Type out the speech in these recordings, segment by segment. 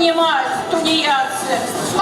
поднимать, тунеядцы,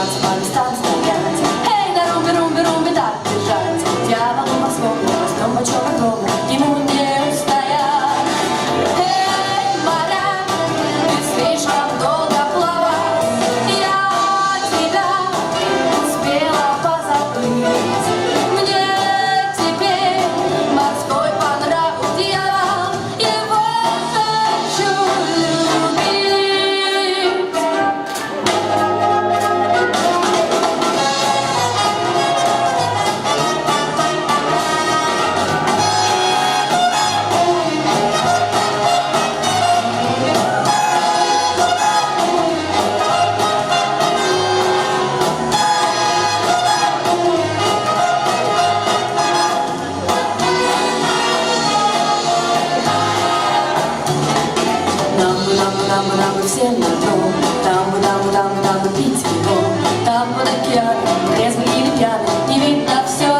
Stop! Stop! Stop! там нам всем на дом, там там там там пить вино, там под океаном трезвый и пьяный, не видно все.